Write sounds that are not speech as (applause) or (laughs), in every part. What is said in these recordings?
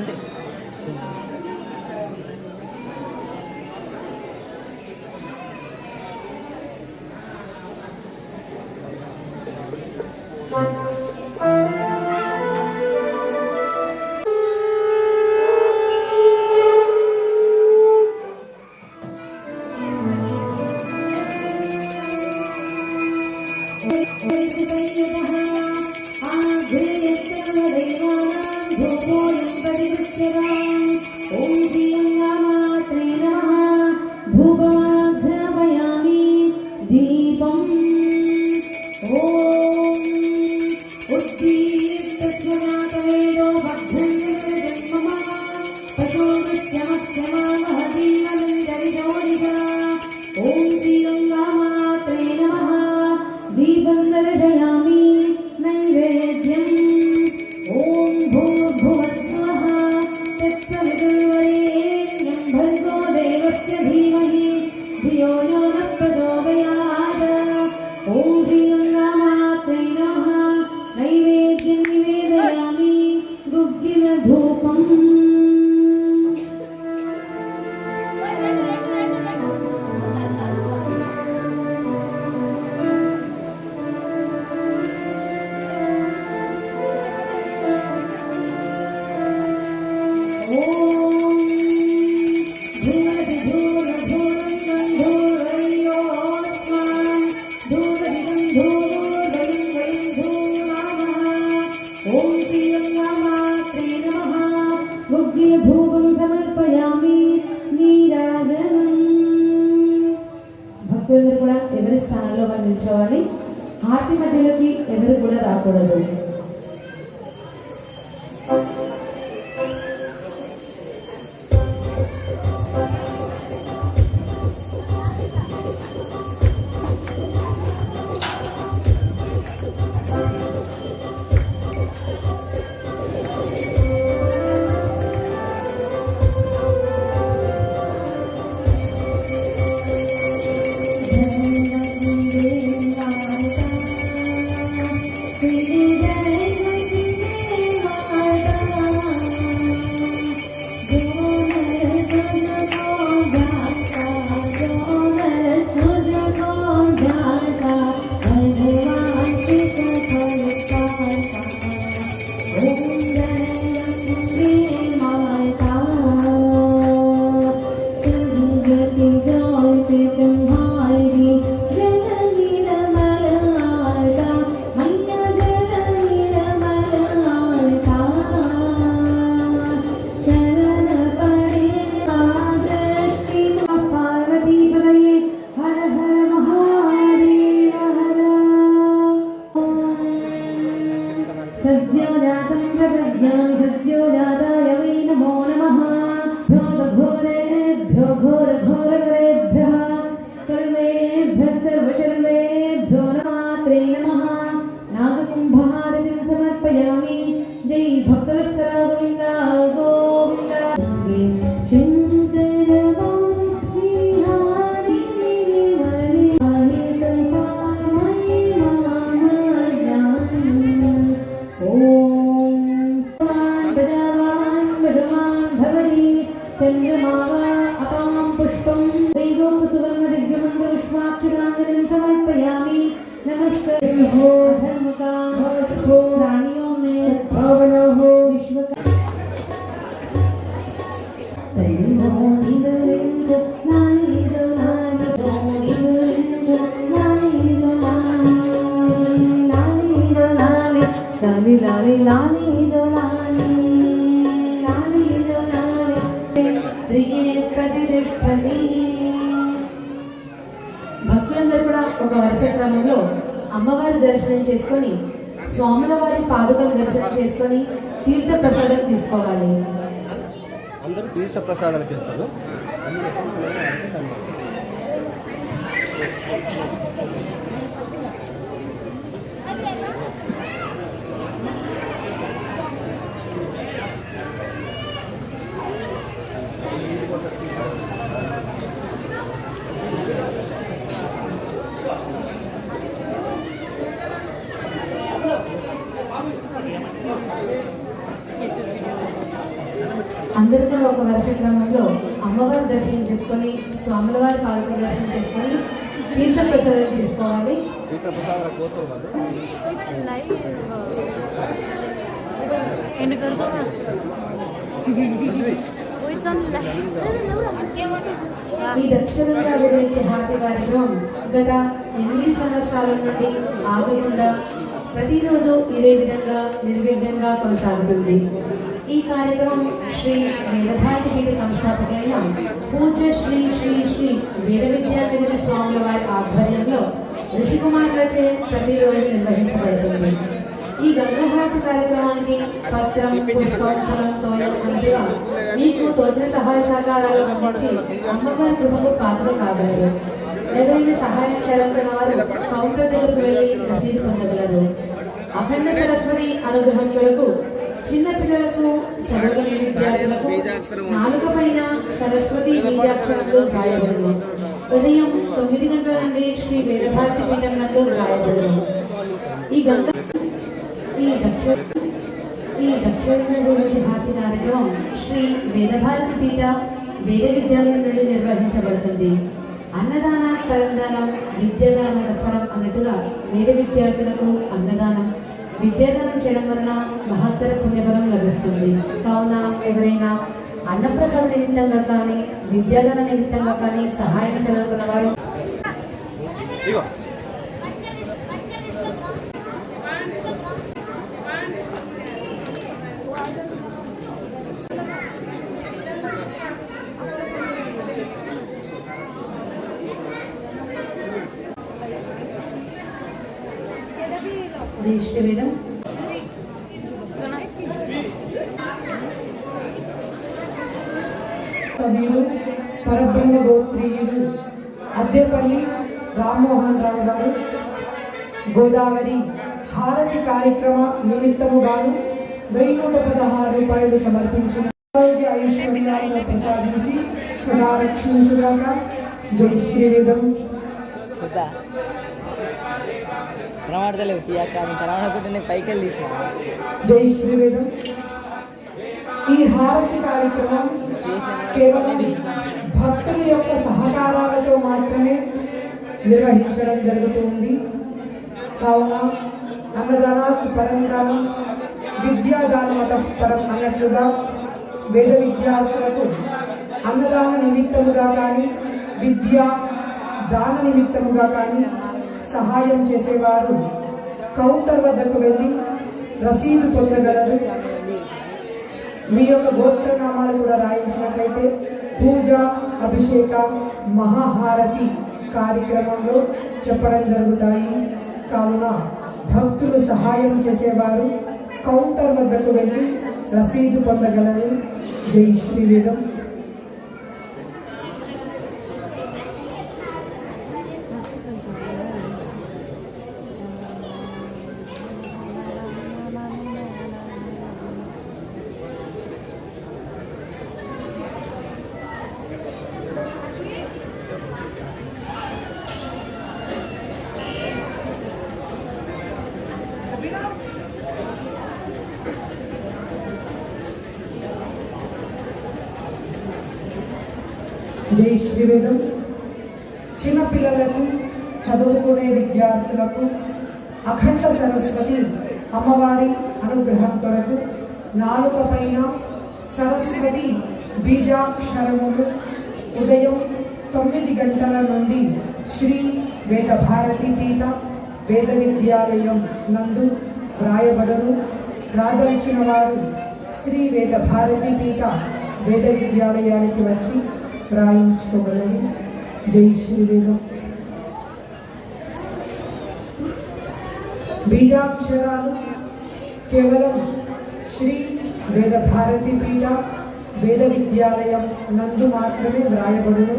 Okay. (laughs) హారతి మధ్యలోకి ఎవరు కూడా రాకూడదు సద్యోజాతం ప్రజ్ఞాం సద్యోజాతాయ వై నమో నమః భ్యోఘోరేభ్యో ఘోరఘోరకరేభ్యः లాలి లాలి లాలి ఇదో లాలి లాలి ఇదో లాలి. రిగే ప్రతిదిష్టది భక్తులందరూ కూడా ఒక వరుస క్రమంలో అమ్మవారి దర్శనం చేసుకొని స్వాముల వారి పాదుకలు దర్శనం చేసుకొని తీర్థ ప్రసాదం తీసుకోవాలి. అందరూ తీర్థ ప్రసాదాలు తింటారు అన్ని తీసుకొని స్వాముల వారి పాలకు దర్శనం చేసుకొని తీర్థ ప్రసాదం తీసుకోవాలి ఈ దక్షిణంగా అభివృద్ధి హాటి కార్యక్రమం గత ఎనిమిది సంవత్సరాల నుండి ఆగకుండా ప్రతిరోజు ఇదే విధంగా నిర్విఘ్నంగా కొనసాగుతుంది. ఈ కార్యక్రమం శ్రీ వేదభారతి పీఠ సంస్థాపకులైన పూజ్య శ్రీ శ్రీ శ్రీ వేద విద్యానగరి స్వాముల వారి ఆధ్వర్యంలో ఋషికుమారులచే ప్రతిరోజు నిర్వహించబడుతుంది ఈ గంగాహారతి కార్యక్రమానికి పత్రం పుష్పం ఫలం తోయం మీకు తోచిన సహాయ సహకారాలు అందించి అమ్మవారి కృపకు పాత్ర కాగలరు ఎవరైనా సహాయం చేయాలనుకున్న వారు కౌంటర్ దగ్గరకు వెళ్ళి రసీదు పొందగలరు అఖండ సరస్వతి అనుగ్రహం కొరకు చిన్న పిల్లలకు చదువుకునే విద్యార్థులకు నాలుక పైన సరస్వతి బీజాక్షరాలు రాయబడును. ఉదయం తొమ్మిది గంటల నుండి శ్రీ వేదభారతి పీఠం నందు రాయబడును. ఈ గంగ ఈ దక్షిణ ఈ దక్షిణ గురించి హారతి కార్యక్రమం శ్రీ వేదభారతి పీఠ వేద విద్యాలయం నుండి నిర్వహించబడుతుంది. అన్నదాన పరందానం విద్యాదానం తత్పరం అన్నట్టుగా వేద విద్యార్థులకు అన్నదానం విద్యాదానం చేయడం వలన మహత్తర పుణ్యఫలం లభిస్తుంది. కావున ఎవరైనా అన్నప్రసాద నిమిత్తంగా కానీ విద్యాదాన నిమిత్తంగా కానీ సహాయం చేయాలనుకున్న వారు ఇగో రిజిస్టర్ కవిలు పరబ్రహ్మ గోత్రీయులు అద్దెపల్లి రామ్మోహన్ రావు గారు. గోదావరి హారతి కార్యక్రమ నిమిత్తముగాను వెయ్యి నూట పదహారు రూపాయలు సమర్పించిన ఆరోగ్య ఐశ్వర్యాలను ప్రసాదించి సదా రక్షించుగాక జై శ్రీయుధం కనబడతలేవు తీయక్క నేను కనబడకుంటే పైకి వెళ్ళి తీసిన జై శ్రీవేదం ఈ హారతి కార్యక్రమం కేవలం భక్తుల యొక్క సహకారాలతో మాత్రమే నిర్వహించడం జరుగుతుంది. కావున అన్నదానాత్ పరంగా విద్యాదానమత పరం అన్నట్లుగా వేద విద్యార్థులకు అన్నదాన నిమిత్తముగా కానీ విద్య దాన నిమిత్తముగా కానీ సహాయం చేసేవారు. కౌంటర్ వద్దకు వెళ్ళి రసీదు పొందగలరు. మీ యొక్క గోత్రనామాలు కూడా రాయించినట్లయితే పూజ అభిషేక మహాహారతి కార్యక్రమంలో చెప్పడం జరుగుతాయి. కావున భక్తులు సహాయం చేసేవారు. కౌంటర్ వద్దకు వెళ్ళి రసీదు పొందగలరు. జై శ్రీవేదం. జై శ్రీవేదం. చిన్నపిల్లలకు చదువుకునే విద్యార్థులకు అఖండ సరస్వతి అమ్మవారి అనుగ్రహం కొరకు నాలుక పైన సరస్వతి బీజాక్షరములు. ఉదయం తొమ్మిది గంటల నుండి శ్రీ వేద భారతి పీఠ వేద విద్యాలయం నందు రాయబడను. రాదలిచిన వారు శ్రీ వేద భారతి పీఠ వేద విద్యాలయానికి వచ్చి రాయించుకోగలరు జై శ్రీవేదం బీజాక్షరాలు కేవలం శ్రీ వేద భారతి పీఠ వేద విద్యాలయం నందు మాత్రమే వ్రాయబడును.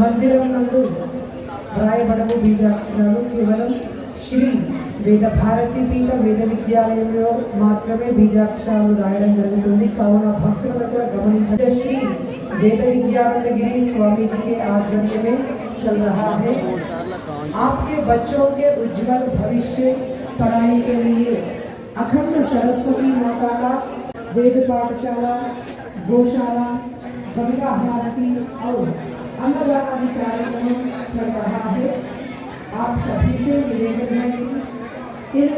మందిరం నందు వ్రాయబడము బీజాక్షరాలు కేవలం శ్రీ వేద భారతి పీఠ వేద విద్యాలయంలో మాత్రమే బీజాక్షరాలు రాయడం జరుగుతుంది. కావున భక్తుల దగ్గర గమనించే శ్రీ वेद स्वामी जी के आध्वर्य में चल रहा है। आपके बच्चों के उज्जवल भविष्य पढ़ाई के लिए अखंड सरस्वती माता का वेद पाठशाला, गौशाला, गंगा हारती और अन्नदान आदि कार्यक्रम चल रहा है। आप सभी से निवेदन है इन